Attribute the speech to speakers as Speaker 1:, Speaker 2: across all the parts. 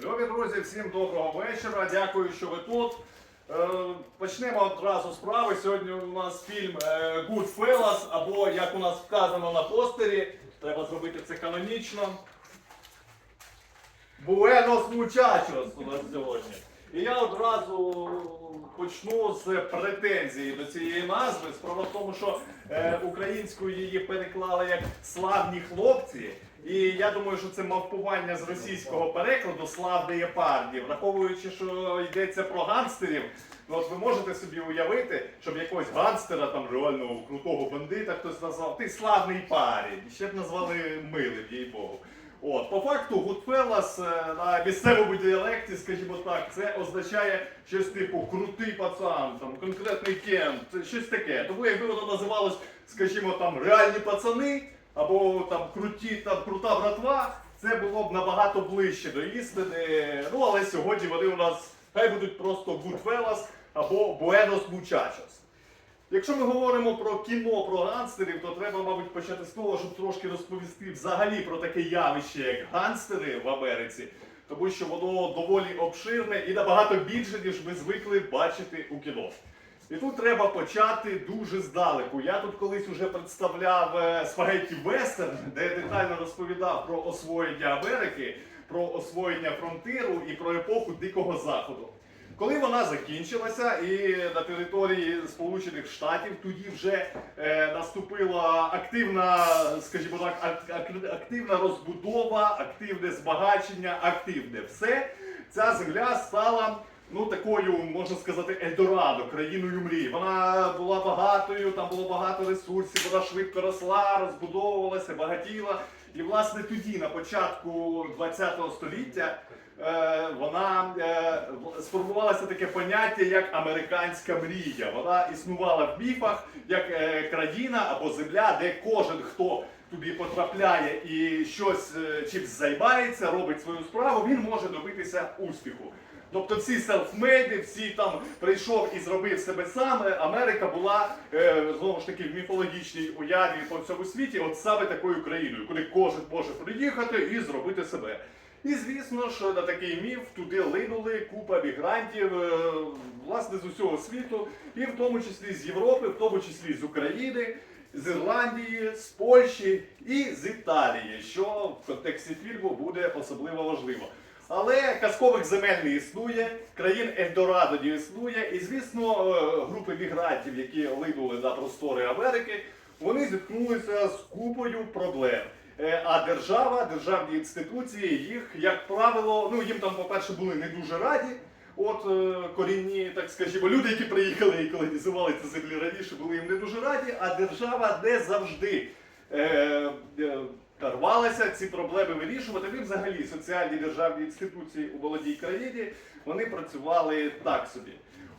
Speaker 1: Любі друзі, всім доброго вечора. Дякую, що ви тут. Е, Почнемо одразу справи. Сьогодні у нас фільм е, Goodfellas, або як у нас вказано на постері, треба зробити це канонічно. Buenos Muchachos у нас сьогодні. І я одразу почну з претензії до цієї назви. Справа в тому, що е, українською її переклали як славні хлопці. І я думаю, що це мавпування з російського перекладу славні парні. Враховуючи, що йдеться про гангстерів, ну от ви можете собі уявити, щоб якогось гангстера, там реального крутого бандита хтось назвав, ти славний парень. І ще б назвали милим, їй Богу. От, по факту, Goodfellas е, на місцевому діалекті, скажімо так, це означає щось типу крутий пацан, там конкретний кент, щось таке. Тому якби воно називалось, скажімо, там реальні пацани або там круті там крута братва, це було б набагато ближче до істини. Ну але сьогодні вони у нас хай будуть просто Goodfellas або Buenos Muchachos. Якщо ми говоримо про кіно про гангстерів, то треба, мабуть, почати з того, щоб трошки розповісти взагалі про таке явище, як гангстери в Америці, тому що воно доволі обширне і набагато більше, ніж ми звикли бачити у кіно. І тут треба почати дуже здалеку. Я тут колись уже представляв е, спагетті Вестерн, де я детально розповідав про освоєння Америки, про освоєння фронтиру і про епоху Дикого Заходу. Коли вона закінчилася, і на території Сполучених Штатів тоді вже е, наступила активна, скажімо так, ак- ак- активна розбудова, активне збагачення, активне все. Ця земля стала ну такою, можна сказати, Ельдорадо, країною мрій. Вона була багатою, там було багато ресурсів, вона швидко росла, розбудовувалася, багатіла. І власне тоді, на початку ХХ століття, е, вона е, сформувалося таке поняття як американська мрія. Вона існувала в міфах як е, країна або земля, де кожен хто туди потрапляє і щось е, займається, робить свою справу, він може добитися успіху. Тобто всі селфмейди, всі там прийшов і зробив себе сам. Е, Америка була е, знову ж таки в міфологічній уяві по всьому світі, от саме такою країною, куди кожен може приїхати і зробити себе. І звісно ж на такий міф туди линули купа мігрантів, е, власне, з усього світу, і в тому числі з Європи, в тому числі з України, з Ірландії, з Польщі і з Італії, що в контексті фільму буде особливо важливо. Але казкових земель не існує, країн Ельдорадо не існує, і звісно, е, групи мігрантів, які линули на простори Америки, вони зіткнулися з купою проблем. Е, А держава, державні інституції їх, як правило, ну їм там, по-перше, були не дуже раді. От е, корінні, так скажімо, люди, які приїхали і колонізували ці землі раніше, були їм не дуже раді, а держава не завжди рвалася ці проблеми вирішувати. І взагалі соціальні державні інституції у молодій країні вони працювали так собі.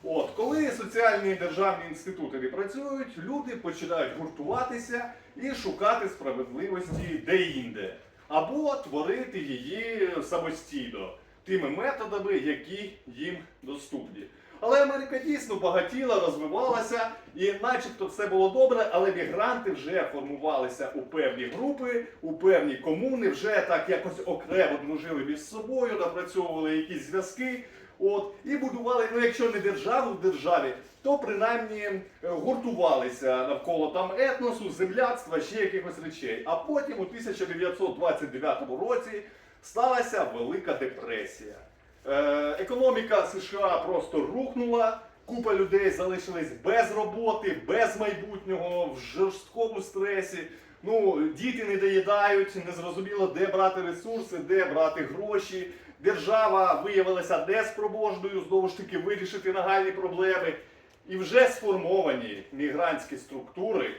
Speaker 1: От, коли соціальні державні інститути не працюють, люди починають гуртуватися і шукати справедливості де-інде, або творити її самостійно тими методами, які їм доступні. Але Америка дійсно багатіла, розвивалася, і начебто все було добре, але мігранти вже формувалися у певні групи, у певні комуни, вже так якось окремо дружили між собою, напрацьовували якісь зв'язки. От, і будували, ну якщо не державу в державі, то принаймні е, гуртувалися навколо там етносу, земляцтва, ще якихось речей. А потім у 1929 році сталася Велика депресія. Е, економіка США просто рухнула, купа людей залишились без роботи, без майбутнього, в жорсткому стресі. Ну, діти не доїдають, незрозуміло, де брати ресурси, де брати гроші. Держава виявилася неспроможною знову ж таки вирішити нагальні проблеми. І вже сформовані мігрантські структури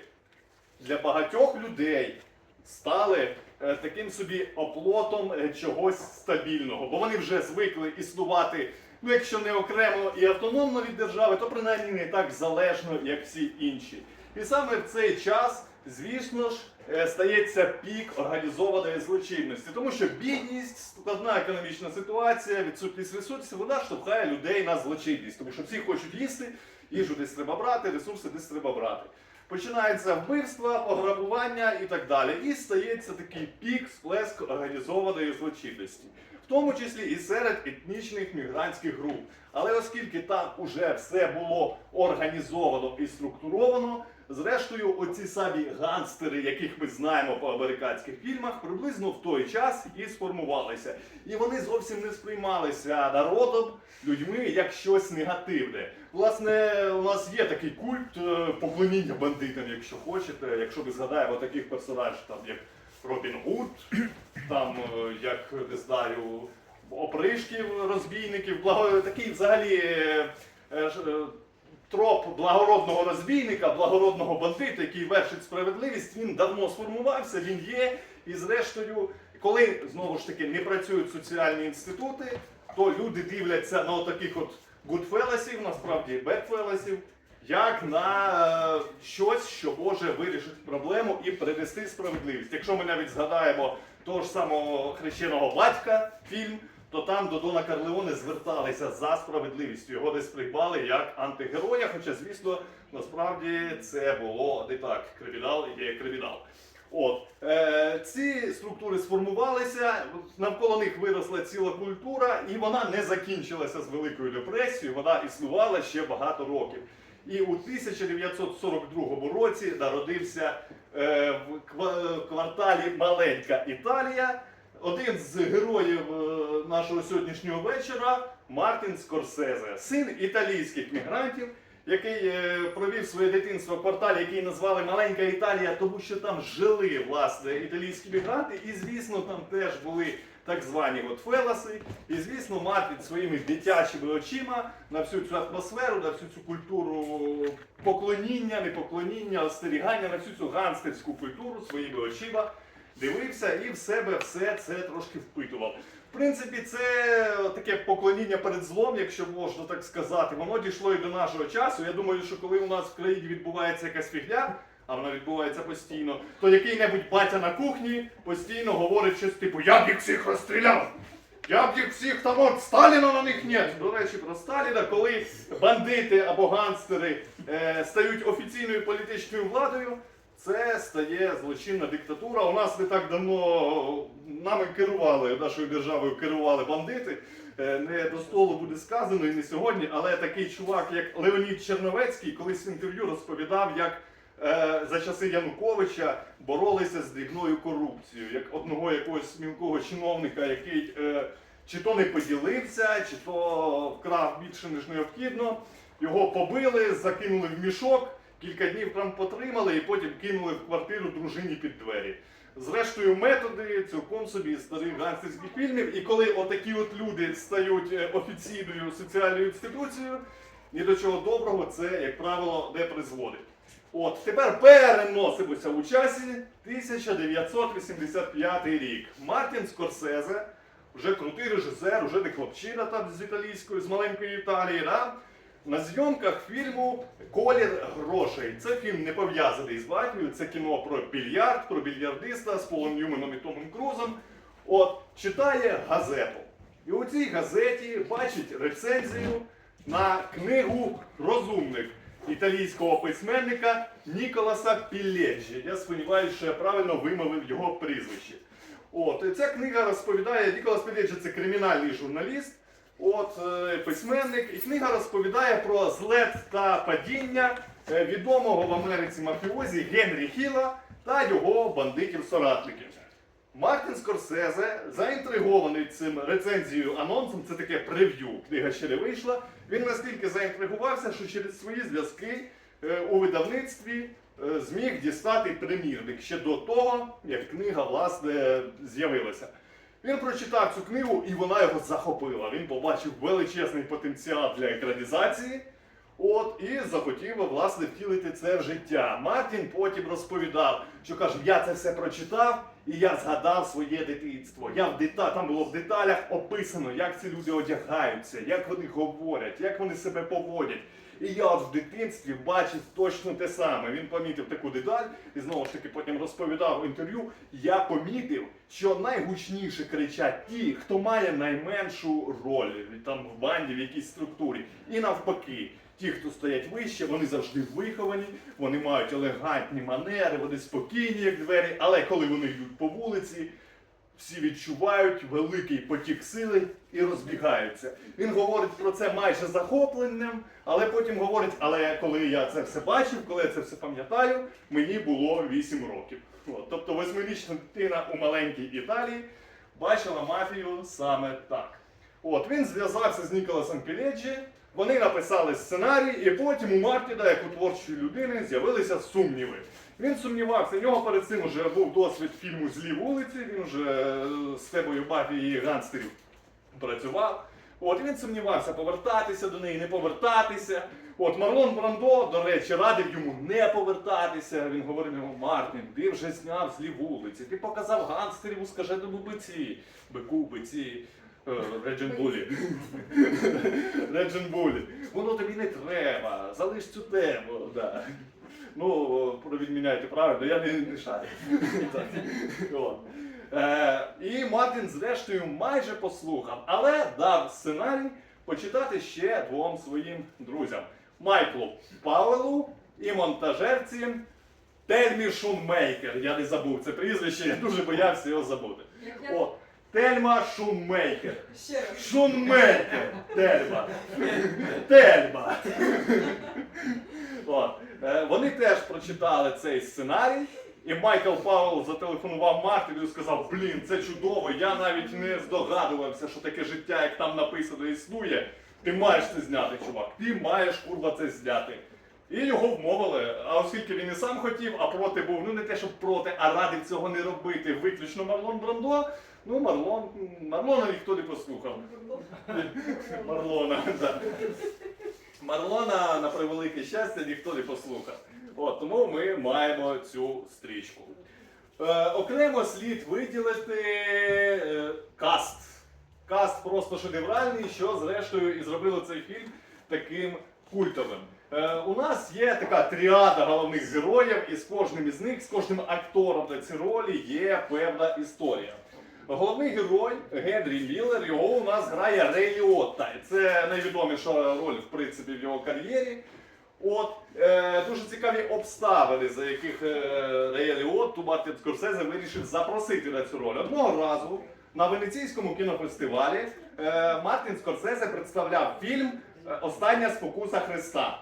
Speaker 1: для багатьох людей стали таким собі оплотом е, чогось стабільного, бо вони вже звикли існувати, ну якщо не окремо і автономно від держави, то принаймні не так залежно, як всі інші. І саме в цей час, звісно ж, е, стається пік організованої злочинності, тому що бідність, складна економічна ситуація, відсутність ресурсів, вона штовхає людей на злочинність, тому що всі хочуть їсти, їжу десь треба брати, ресурси десь треба брати. Починається вбивства, пограбування і так далі. І стається такий пік, сплеск організованої злочинності. В тому числі і серед етнічних мігрантських груп. Але оскільки там уже все було організовано і структуровано, зрештою, оці самі ганстери, яких ми знаємо по американських фільмах, приблизно в той час і сформувалися. І вони зовсім не сприймалися народом, людьми як щось негативне. Власне, у нас є такий культ е, поклоніння бандитам, якщо хочете. Якщо ми згадаємо таких персонажів, там як Робін Гуд, там е, як не знаю, опришків, розбійників, благо такий взагалі е, троп благородного розбійника, благородного бандита, який вершить справедливість, він давно сформувався, він є. І зрештою, коли знову ж таки не працюють соціальні інститути, то люди дивляться на таких от гудфелесів, насправді бекфелесів, як на е, щось, що може вирішити проблему і принести справедливість. Якщо ми навіть згадаємо того ж самого хрещеного батька фільм, то там до Дона Карлеоне зверталися за справедливістю. Його десь приймали як антигероя, хоча, звісно, насправді це було не так. Кримінал є кримінал. От е, ці структури сформувалися, навколо них виросла ціла культура, і вона не закінчилася з Великою депресією, вона існувала ще багато років. І у 1942 році народився е, в кварталі Маленька Італія. Один з героїв е, нашого сьогоднішнього вечора Мартін Скорсезе, син італійських мігрантів, який е, провів своє дитинство в кварталі, який назвали Маленька Італія, тому що там жили власне італійські мігранти, і звісно, там теж були так звані от феласи. І звісно, Мартін своїми дитячими очима на всю цю атмосферу, на всю цю культуру поклоніння, непоклоніння, остерігання, на всю цю ганстерську культуру своїми очима дивився і в себе все це трошки впитував. В принципі, це таке поклоніння перед злом, якщо можна так сказати. Воно дійшло і до нашого часу. Я думаю, що коли у нас в країні відбувається якась фігня, а вона відбувається постійно, то який-небудь батя на кухні постійно говорить щось типу Я б їх всіх розстріляв! Я б їх всіх там от Сталіна на них нет. До речі, про Сталіна, коли бандити або ганстери е, стають офіційною політичною владою, це стає злочинна диктатура. У нас не так давно нами керували, нашою державою керували бандити. Е, Не до столу буде сказано і не сьогодні, але такий чувак, як Леонід Черновецький, колись в інтерв'ю розповідав, як е, за часи Януковича боролися з дрібною корупцією, як одного якогось мілкого чиновника, який е, чи то не поділився, чи то вкрав більше ніж необхідно. Його побили, закинули в мішок, кілька днів там потримали і потім кинули в квартиру дружині під двері. Зрештою, методи цілком собі старих гангстерських фільмів. І коли отакі от люди стають е, офіційною соціальною інституцією, ні до чого доброго це, як правило, не призводить. От тепер переносимося у часі 1985 рік. Мартін Скорсезе, вже крутий режисер, вже не хлопчина там з італійської, з маленької Італії. Да? На зйомках фільму Колір грошей. Це фільм не пов'язаний з батькою, це кіно про більярд, про більярдиста з Полом Ньюменом і Томом Крузом. От, читає газету. І у цій газеті бачить рецензію на книгу Розумник італійського письменника Ніколаса Пілледжі. Я сподіваюся, що я правильно вимовив його прізвище. От, ця книга розповідає, Ніколас Пілледжі це кримінальний журналіст, от, е, письменник, і книга розповідає про злет та падіння е, відомого в Америці мафіозі Генрі Хіла та його бандитів-соратників. Мартін Скорсезе, заінтригований цим рецензією анонсом, це таке прев'ю, книга ще не вийшла. Він настільки заінтригувався, що через свої зв'язки е, у видавництві зміг дістати примірник ще до того, як книга власне з'явилася. Він прочитав цю книгу і вона його захопила. Він побачив величезний потенціал для екранізації. От і захотів власне втілити це в життя. Мартін потім розповідав, що каже, я це все прочитав і я згадав своє дитинство. Я в дета... там було в деталях описано, як ці люди одягаються, як вони говорять, як вони себе поводять. І я от в дитинстві бачив точно те саме. Він помітив таку деталь, і знову ж таки потім розповідав в інтерв'ю. Я помітив, що найгучніше кричать ті, хто має найменшу роль там в банді, в якійсь структурі. І навпаки, ті, хто стоять вище, вони завжди виховані, вони мають елегантні манери, вони спокійні, як двері. Але коли вони йдуть по вулиці, всі відчувають великий потік сили і розбігаються. Він говорить про це майже захопленням, але потім говорить: але коли я це все бачив, коли я це все пам'ятаю, мені було 8 років. От, тобто восьмирічна дитина у маленькій Італії бачила мафію саме так. От він зв'язався з Ніколасом Піледжі, вони написали сценарій, і потім у Мартіна, як у творчої людини, з'явилися сумніви. Він сумнівався, у нього перед цим вже був досвід фільму Злі вулиці, він вже е, з темою мафії і гангстерів працював. От він сумнівався, повертатися до неї, не повертатися. От Марлон Брандо, до речі, радив йому не повертатися. Він говорив йому, Мартін, ти вже зняв злі вулиці, ти показав гангстерів у скаженому биці, бику, биці. е, Реджен Булі. Реджен Булі. Воно тобі не треба, залиш цю тему. Да. Ну, провідміняйте правильно, я не, не шарю. От. Е, і Мартін, зрештою, майже послухав, але дав сценарій почитати ще двом своїм друзям: Майклу Пауелу і монтажерці Тельмі Шумейкер. Я не забув це прізвище, я дуже боявся його забути. От, Тельма
Speaker 2: раз.
Speaker 1: Шумейкер! Тельма! Тельма! От. Е, Вони теж прочитали цей сценарій, і Майкл Пауелл зателефонував Мартину і сказав: Блін, це чудово, я навіть не здогадувався, що таке життя, як там написано, існує. Ти маєш це зняти, чувак. Ти маєш курва це зняти. І його вмовили, а оскільки він і сам хотів, а проти був, ну не те, щоб проти, а радив цього не робити, виключно Марлон Брандо, ну Марлон, Марлона ніхто не послухав. Марлона, да. Марлона, на превелике щастя, ніхто не послухав. От, тому ми маємо цю стрічку. Е, окремо слід виділити е, каст. Каст просто шедевральний, що зрештою і зробило цей фільм таким культовим. Е, у нас є така тріада головних героїв, і з кожним із них, з кожним актором на цій ролі є певна історія. Головний герой Генрі Міллер, його у нас грає Рей. Це найвідоміша роль, в принципі, в його кар'єрі. От е, дуже цікаві обставини, за яких е, Рея Ліотту Мартін Скорсезе вирішив запросити на цю роль. Одного разу на Венеційському кінофестивалі е, Мартін Скорсезе представляв фільм Остання спокуса Христа.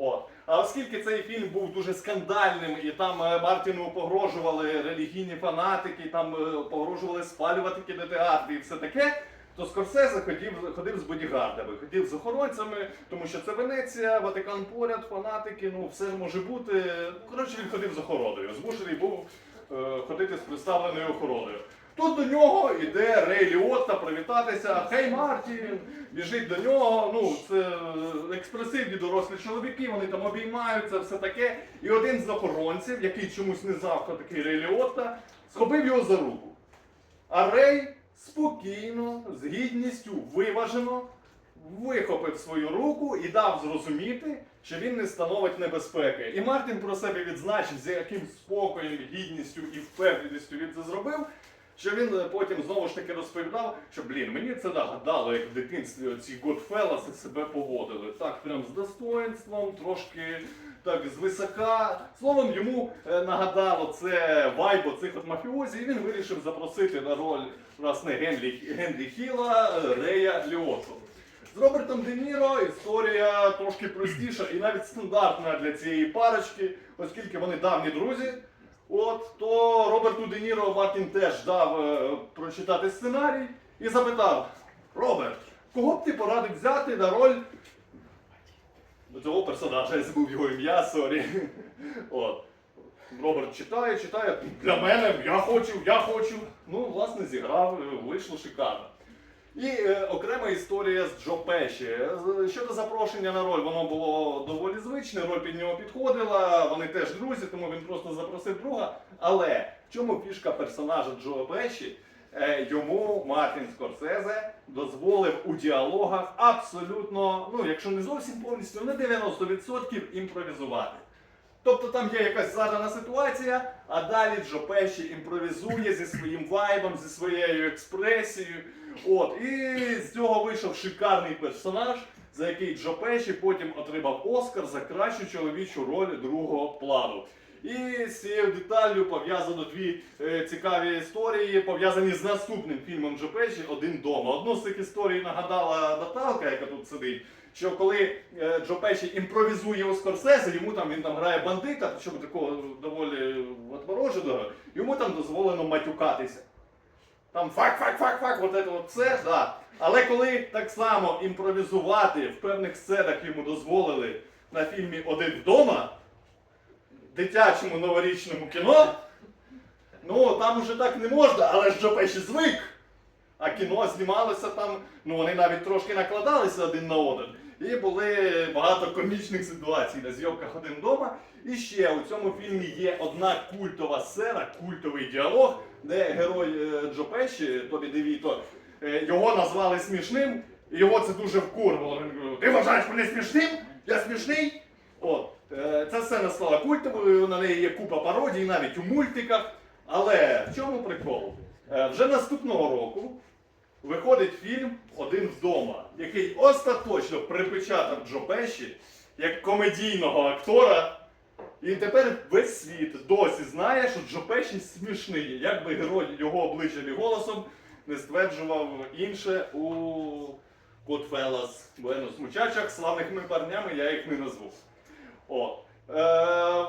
Speaker 1: От. А оскільки цей фільм був дуже скандальним, і там е, Мартіну погрожували релігійні фанатики, там е, погрожували спалювати кінотеатри і все таке, то Скорсезе ходив, ходив з бодігардами, ходив з охоронцями, тому що це Венеція, Ватикан поряд, фанатики, ну все може бути. Коротше, він ходив з охороною. Змушений був е, ходити з представленою охороною. Тут до нього йде Рей Ліотта привітатися. Хей Мартін! Біжить до нього. Ну, це е, експресивні дорослі чоловіки, вони там обіймаються, все таке. І один з охоронців, який чомусь не хто такий Рей Ліотта, схопив його за руку. А Рей спокійно, з гідністю, виважено вихопив свою руку і дав зрозуміти, що він не становить небезпеки. І Мартін про себе відзначив, з яким спокоєм, гідністю і впевненістю він це зробив. Що він е, потім знову ж таки розповідав, що блін, мені це нагадало, як в дитинстві оці Godfellas себе поводили. Так, прям з достоинством, трошки так звисока. Словом, йому е, нагадало це вайбо цих от мафіозі, і він вирішив запросити на роль власне Генрі, Генрі Хіла е, Рея Ліоту. З Робертом Де Ніро історія трошки простіша і навіть стандартна для цієї парочки, оскільки вони давні друзі. От, то Роберту Де Ніро Мартін теж дав е, прочитати сценарій і запитав: Роберт, кого б ти порадив взяти на роль цього персонажа, я забув його ім'я, сорі. От. Роберт читає, читає. Для мене, я хочу, я хочу. Ну, власне, зіграв, е, вийшло шикарно. І е, окрема історія з Джо Пеші. Щодо запрошення на роль, воно було доволі звичне, роль під нього підходила, вони теж друзі, тому він просто запросив друга. Але в чому фішка персонажа Джо Пеші? Е, йому Мартін Скорсезе дозволив у діалогах абсолютно, ну якщо не зовсім повністю, на 90% імпровізувати. Тобто там є якась задана ситуація, а далі Джо Пеші імпровізує зі своїм вайбом, зі своєю експресією. От, і з цього вийшов шикарний персонаж, за який Джо Пеші потім отримав Оскар за кращу чоловічу роль другого плану. І з цією деталлю пов'язано дві е, цікаві історії, пов'язані з наступним фільмом Джо Пеші Один дома. Одну з цих історій нагадала Наталка, яка тут сидить. Що коли е, Джо Пеші імпровізує у Скорсезе, йому там він там грає бандита, причому такого доволі отвороженого, йому там дозволено матюкатися. Там фак, фак, фак, фак, от це от все, да. Але коли так само імпровізувати в певних сценах йому дозволили на фільмі Один вдома, дитячому новорічному кіно, ну там уже так не можна, але ж Джо Пеші звик. А кіно знімалося там, ну вони навіть трошки накладалися один на один. І були багато комічних ситуацій на зйомках один вдома. І ще у цьому фільмі є одна культова сцена, культовий діалог, де герой е, Джо Пеші, Тобі Девіто, е, його назвали смішним, і його це дуже вкурвало. Він говорив, ти вважаєш мене смішним? Я смішний? От, е, ця сцена стала культовою, на неї є купа пародій, навіть у мультиках. Але в чому прикол? Вже наступного року виходить фільм Один вдома, який остаточно припечатав Джо Пеші як комедійного актора. І тепер весь світ досі знає, що Джо Пеші смішний, як би герой його обличчям і голосом не стверджував інше у Godfellas, Буенос Мучачах, славними парнями я їх не назву. О. Е,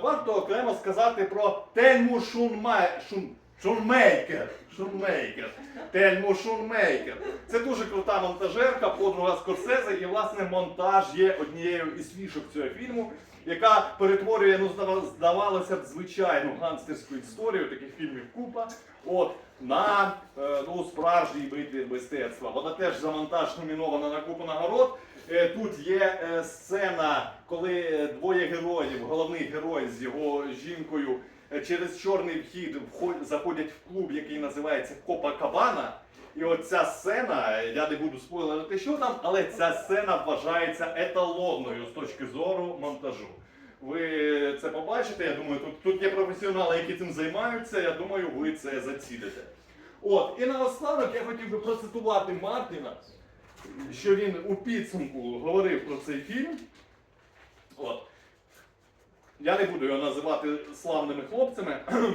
Speaker 1: варто окремо сказати про Тельму Шунмай... Шун... Шунмейкер. Шунмейкер. Тельму Шунмейкер. Це дуже крута монтажерка, подруга Скорсезе, і власне монтаж є однією із фішок цього фільму, яка перетворює, ну здавалося б, звичайну гангстерську історію, таких фільмів купа. От на е, ну, справжній витвір мистецтва. Вона теж за монтаж номінована на купу нагород. Е, Тут є е, сцена, коли двоє героїв, головний герой з його жінкою через чорний вхід заходять в клуб, який називається Копа Кабана. І от ця сцена, е, я не буду спойлерити, що там, але ця сцена вважається еталонною з точки зору монтажу. Ви це побачите, я думаю, тут, тут є професіонали, які цим займаються, я думаю, ви це зацілите. От, і наостанок я хотів би процитувати Мартіна, що він у підсумку говорив про цей фільм. От. Я не буду його називати славними хлопцями.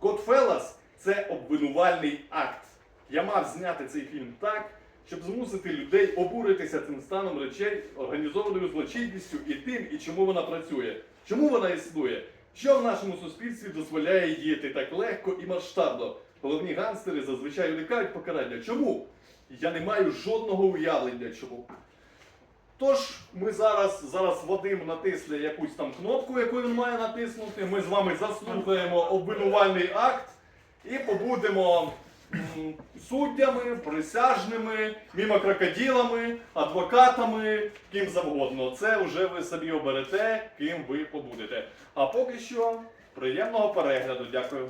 Speaker 1: Godfellas – це обвинувальний акт. Я мав зняти цей фільм так, щоб змусити людей обуритися цим станом речей, організованою злочинністю і тим, і чому вона працює. Чому вона існує? Що в нашому суспільстві дозволяє діяти так легко і масштабно? Головні ганстери зазвичай уникають покарання. Чому? Я не маю жодного уявлення, чому. Тож ми зараз, зараз Вадим натисне якусь там кнопку, яку він має натиснути. Ми з вами заслухаємо обвинувальний акт і побудемо суддями, присяжними, мімокрокоділами, адвокатами, ким завгодно. Це вже ви собі оберете, ким ви побудете. А поки що приємного перегляду. Дякую.